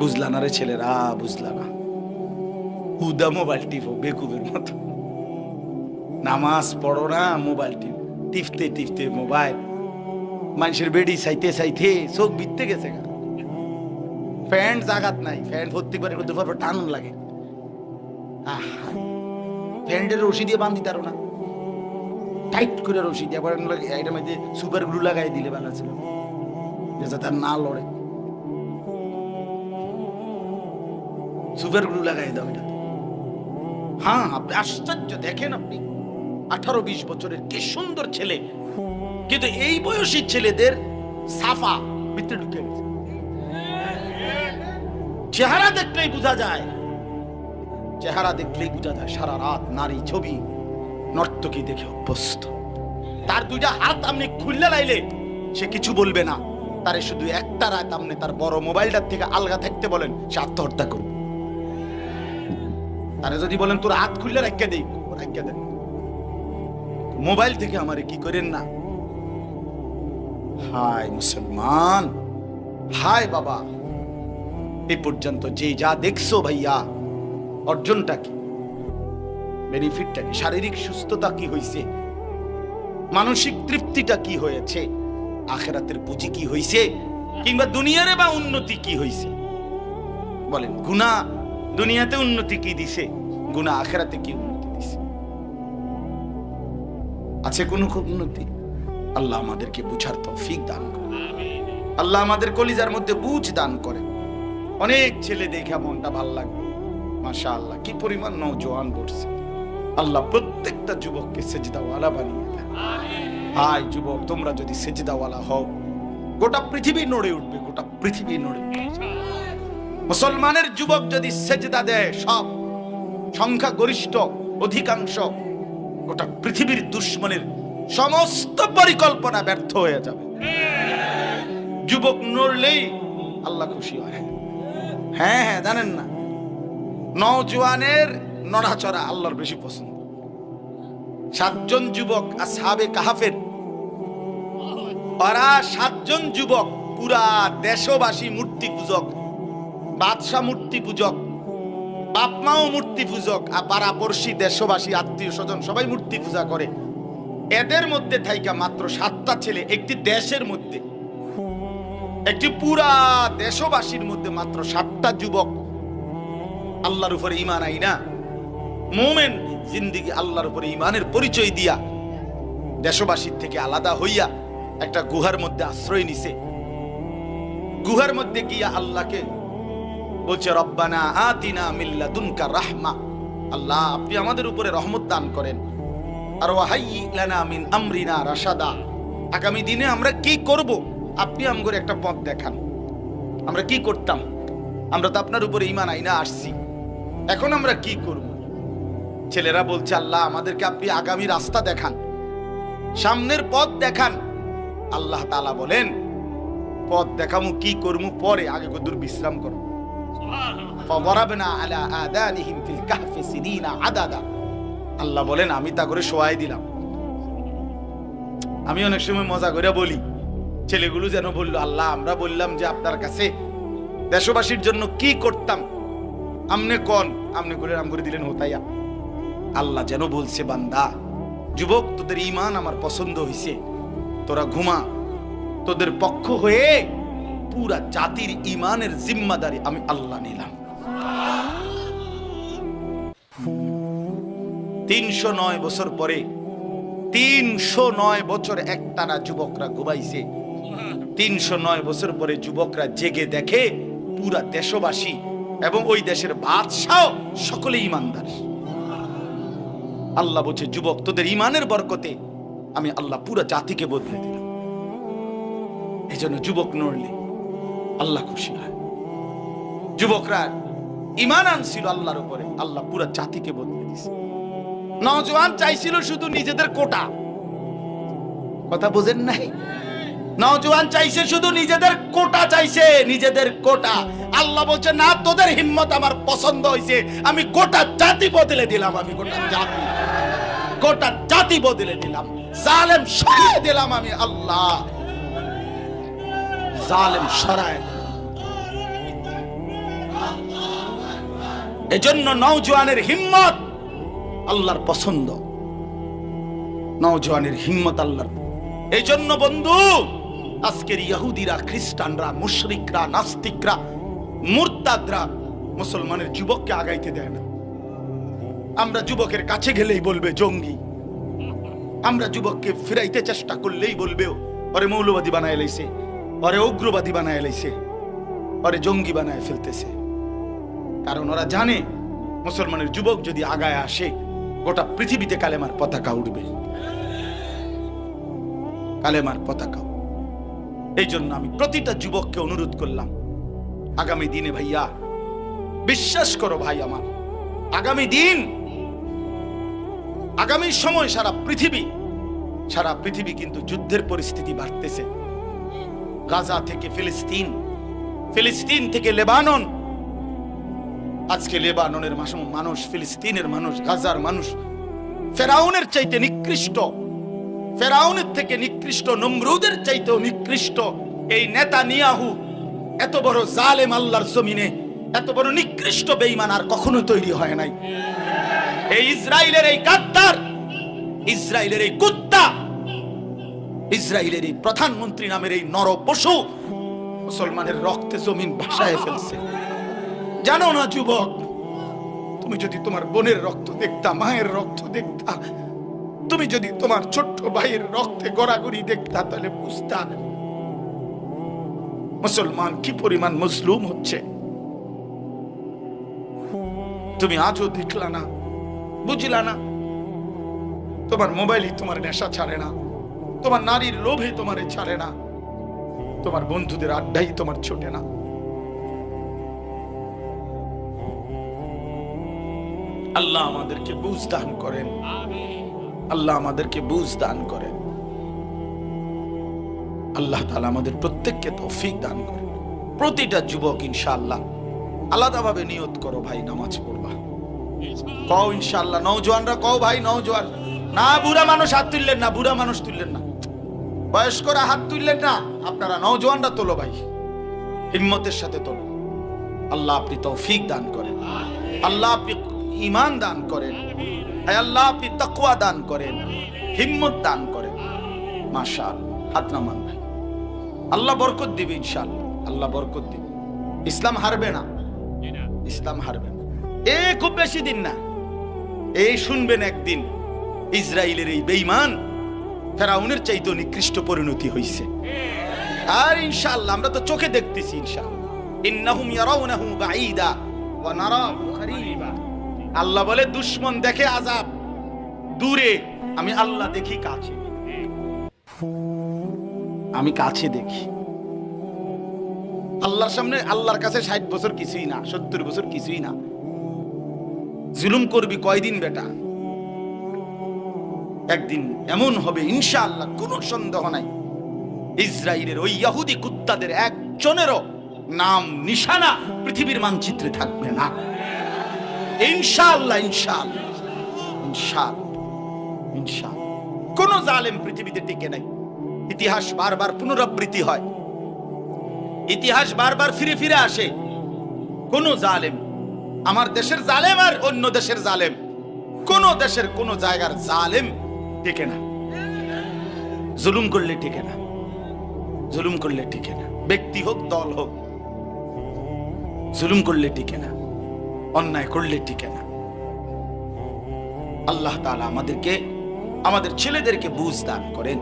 বুঝলা না রে ছেলেরা, বুঝলা না। হুদা মোবাইল টিপো, বেকুবের মতো। নামাজ পড়ো না, মোবাইল টিপ টিপতে টিপতে মোবাইল। মানুষের বেডি চাইতে চাইতে চোখ বিত্তে গেছে ফ্যান জাগাত নাই, ফ্যান ভর্তি করে করতে পারব টান লাগে। আহা। ফ্যানের রশি দিয়ে বান্ধি তারো না। টাইট করে রশি দিয়ে, আবার এটার মধ্যে সুপার গ্লু লাগাই দিলে ভালো ছিল যাতে তার না লড়ে। সুপার গ্লু লাগাই দাও এটা। হ্যাঁ আপনি আশ্চর্য, দেখেন আপনি। আঠারো বিশ বছরের কি সুন্দর ছেলে। কিন্তু এই বয়সী ছেলেদের সাফা ভিতরে ঢুকে গেছে। চেহারা দেখলেই বোঝা যায়। চেহারা দেখলেই বোঝা যায়, সারা রাত নারী ছবি নর্তকী দেখে অভ্যস্ত। তার দুইটা হাত আপনি খুললে লাইলে সে কিছু বলবে না। তারে শুধু একটা রাত আপনি তার বড় মোবাইলটার থেকে আলগা থাকতে বলেন, সে আত্মহত্যা করবে। তারে যদি বলেন তোর হাত খুললে রাখিয়া দেই রাখিয়া দেন। মোবাইল থেকে আমারে কি করেন না? হায় মুসলমান, হায় বাবা। এ পর্যন্ত যে যা দেখছ ভাইয়া, অর্জনটা কি? বেনিফিটটা কি? শারীরিক সুস্থতা কি হয়েছে মানসিক তৃপ্তিটা কি হয়েছে? আখেরাতের পুঁজি কি হয়েছে কিংবা দুনিয়ারে বা উন্নতি কি হয়েছে বলেন গুনা দুনিয়াতে উন্নতি কি দিছে? গুনা আখেরাতে কি উন্নতি দিছে? আছে কোনো উন্নতি? আল্লাহ আমাদেরকে বুঝার তৌফিক দান করে আল্লাহ আমাদের কলিজার মধ্যে বুঝ দান করে অনেক ছেলে দেখে মনটা ভালো লাগবে মাশা আল্লাহ কি পরিমাণ নৌজওয়ান পড়ছে। আল্লাহ প্রত্যেকটা যুবককে সেজদাওয়ালা বানিয়ে দেন। হাই যুবক, তোমরা যদি সেজদাওয়ালা হও, গোটা পৃথিবী নড়ে উঠবে, গোটা পৃথিবী নড়ে উঠবে। মুসলমানের যুবক যদি সেজদা দেয়, সব সংখ্যা গরিষ্ঠ, অধিকাংশ, গোটা পৃথিবীর দুশ্মনের সমস্ত পরিকল্পনা ব্যর্থ হয়ে যাবে। যুবক নড়লেই আল্লাহ খুশি হয়। হ্যাঁ হ্যাঁ জানেন না, নওজোয়ানের নড়াচড়া আল্লাহর বেশি পছন্দ। সাতজন যুবক আসহাবে কাহাফের ওরা সাতজন যুবক পুরা দেশবাসী মূর্তি পূজক বাদশাহ মূর্তি পূজক বাপ মাও মূর্তি পূজক, আর পাড়াপড়শি দেশবাসী, আত্মীয় স্বজন সবাই মূর্তি পূজা করে। এদের মধ্যে থাইকা মাত্র সাতটা ছেলে একটি দেশের মধ্যে। একটি পুরা দেশবাসীর মধ্যে মাত্র সাতটা যুবক। আল্লাহর উপরে ইমান আই না মোমেন জিন্দিগি আল্লাহর উপরে ইমানের পরিচয় দিয়া দেশবাসীর থেকে আলাদা হইয়া একটা গুহার মধ্যে আশ্রয় নিছে। গুহার মধ্যে গিয়া আল্লাহকে বলছে, রব্বানা আতিনা মিল্লা দুনকা রাহমা। আল্লাহ, আপনি আমাদের উপরে রহমত দান করেন। আর ওয়াহাই লানা মিন আমরিনা রাশাদা। আগামী দিনে আমরা কি করব? আপনি আমগরে একটা পথ দেখান। আমরা কি করতাম? আমরা তো আপনার উপরে ইমান আইনা আসছি। এখন আমরা কি করব? ছেলেরা বলছে, আল্লাহ, আমাদেরকে আপনি আগামী রাস্তা দেখান, সামনের পথ দেখান। আল্লাহ তাআলা বলেন, পথ দেখামু, কি করমু? পরে আগে কদুর বিশ্রাম করো। আল্লাহ বলেন, আমি তা করে সোয়াই দিলাম। আমি অনেক সময় মজা করে বলি, ছেলেগুলো যেন বলল, আল্লাহ, আমরা বললাম যে আপনার কাছে দেশবাসীর জন্য কি করতাম? আমনে কন? আমনে করে আম করে দিলেন হোতাইয়া। আল্লাহ যেন বলছে, বান্দা, যুবক, তোদের ইমান আমার পছন্দ হয়েছে তোরা ঘুমা, তোদের পক্ষ হয়ে পুরা জাতির ইমানের জিম্মাদারি আমি আল্লাহ নিলাম। তিনশো নয় বছর পরে, তিনশো নয় বছর একটানা যুবকরা ঘুমাইছে। তিনশো নয় বছর পরে যুবকরা জেগে দেখে পুরা দেশবাসী এবং ওই দেশের বাদশাহ সকলে ইমানদার আল্লাহ বলছে, যুবক, তোদের ইমানের বরকতে আমি আল্লাহ পুরা জাতিকে বদলে দিলাম। এই জন্য যুবক নড়লে। আল্লাহ খুশি হয় যুবকরা ইমান আনছিল আল্লাহর উপরে। আল্লাহ পুরা জাতিকে বদলে দিছে। নজওয়ান চাইছিল শুধু নিজেদের কোটা। কথা বুঝেন নাই? নজওয়ান চাইছে শুধু নিজেদের কোটা, চাইছে নিজেদের কোটা। আল্লাহ বলছে, না, তোদের হিম্মত আমার পছন্দ হয়েছে আমি গোটা জাতি বদলে দিলাম, আমি গোটা জাতি। গোটা জাতি বদলে দিলাম। জালেম সরায় দিলাম আমি আল্লাহ। জালেম সরায় এজন্য নওজোয়ানের হিম্মত আল্লাহর পছন্দ। নওজোয়ানের হিম্মত আল্লাহর। এই জন্য বন্ধু, আজকের ইহুদিরা, খ্রিস্টানরা, মুশরিকরা, নাস্তিকরা, মুরতাদরা মুসলমানের যুবককে আগাইতে দেয় না। আমরা যুবকের কাছে গেলেই বলবে, জঙ্গি। আমরা যুবককে ফিরাইতে চেষ্টা করলেই বলবে, ওরে মৌলবাদী বানায় লাইছে, ওরে উগ্রবাদী বানায় লাইছে, ওরে জঙ্গি বানায় ফেলতেছে। কারণ ওরা জানে মুসলমানের যুবক যদি আগায় আসে, গোটা পৃথিবীতে কালেমার পতাকা উঠবে কালেমার পতাকা। এই জন্য আমি প্রতিটা যুবককে অনুরোধ করলাম, আগামী দিনে ভাইয়া, বিশ্বাস করো ভাই আমার, আগামী দিন, আগামী সময় সারা পৃথিবী সারা পৃথিবী কিন্তু যুদ্ধের পরিস্থিতি বাড়তেছে। গাজা থেকে ফিলিস্তিন ফিলিস্তিন থেকে লেবানন আজকে লেবাননের মানুষ, ফিলিস্তিনের মানুষ, গাজার মানুষ, ফেরাউনের চাইতে নিকৃষ্ট, ফেরাউনের থেকে নিকৃষ্ট, নমরুদের চাইতেও নিকৃষ্ট এই নেতা নিয়াহু এত বড় জালেম আল্লাহর জমিনে, এত বড় নিকৃষ্ট বেঈমান আর কখনো তৈরি হয় নাই। এই ইসরায়েলের এই গাদ্দার ইসরায়েলের এই কুত্তা ইসরায়েলের এই প্রধানমন্ত্রী নামের এই নর পশু মুসলমানের রক্তে জমিন ভাসায় ফেলছে। জানো না, যুবক, তুমি যদি তোমার বোনের রক্ত দেখতা, মায়ের রক্ত দেখতা, তুমি যদি তোমার ছোট্ট ভাইয়ের রক্তে গড়াগড়ি দেখতা, তাহলে বুঝতা মুসলমান কি পরিমাণ মজলুম হচ্ছে। তুমি আজও দেখলা না, বুঝলা না। তোমার মোবাইলই তোমার নেশা ছাড়ে না, তোমার নারীর লোভে তোমারে ছাড়ে না, তোমার বন্ধুদের আড্ডাই তোমার ছোটে না। আল্লাহ আমাদেরকে বুঝ দান করেন। আল্লাহ আমাদেরকে বুঝ দান করেন। আল্লাহ তাআলা আমাদের প্রত্যেককে তৌফিক দান করেন। প্রতিটা যুবক ইনশাআল্লাহ আলাদাভাবে নিয়ত করো ভাই, নামাজ পড়বা। কও ইনশাআল্লাহ, নওজোয়ানরা কও ভাই, নওজোয়ান। না, বুড়া মানুষ হাত তুললেন না, বুড়া মানুষ তুললেন না। বয়স্করা হাত তুললেন না, আপনারা নওজোয়ানরা তোলো ভাই। হিম্মতের সাথে তোলো। আল্লাহ আপনি তৌফিক দান করেন। আল্লাহ আপনি ইমান দান করেন। আয় আল্লাহ, আপনি তাকওয়া দান করেন, হিম্মত দান করেন। মাশাল, হাত নামান ভাই। আল্লাহ বরকত দিবে ইনশাআল্লাহ আল্লাহ বরকত দিবে। ইসলাম হারবে না। ইসলাম হারবে না। এ খুব বেশি দিন না। এই শুনবেন একদিন ইসরায়েলের এই বেঈমান ফেরাউনের চাইতে নিকৃষ্ট পরিণতি হইছে। আর ইনশাআল্লাহ আমরা তো চোখে দেখতেছি ইনশাআল্লাহ ইন্নাহুম ইয়ারাউনাহু বাঈদা ওয়া নারাহু করিবা আল্লাহ বলে, দুশমন দেখে আজাব দূরে, আমি আল্লাহ দেখি কাছে। আমি কাছে দেখি। আল্লাহর সামনে আল্লাহর কাছে ষাট বছর কিছুই না, সত্তর বছর কিছুই না। জুলুম করবি কয়দিন বেটা? একদিন এমন হবে, ইনশাআল্লাহ, কোনো সন্দেহ নাই। ইসরায়েলের ওই ইয়াহুদি কুত্তাদের একজনেরও নাম, নিশানা পৃথিবীর মানচিত্রে থাকবে না। কোন জালেম পৃথিবীতে টিকে নাই। ইতিহাস বারবার পুনরাবৃত্তি হয়। ইতিহাস বারবার ফিরে ফিরে আসে। কোন জালেম, আমার দেশের জালেম আর অন্য দেশের জালেম, কোন দেশের কোন জায়গার জালেম টিকে না। জুলুম করলে টিকে না। জুলুম করলে টিকে না। ব্যক্তি হোক, দল হোক, জুলুম করলে টিকে না। অন্যায় করলে টিকে না। আল্লাহ তালা আমাদেরকে আমাদের ছেলেদেরকে বুঝ দান করেন।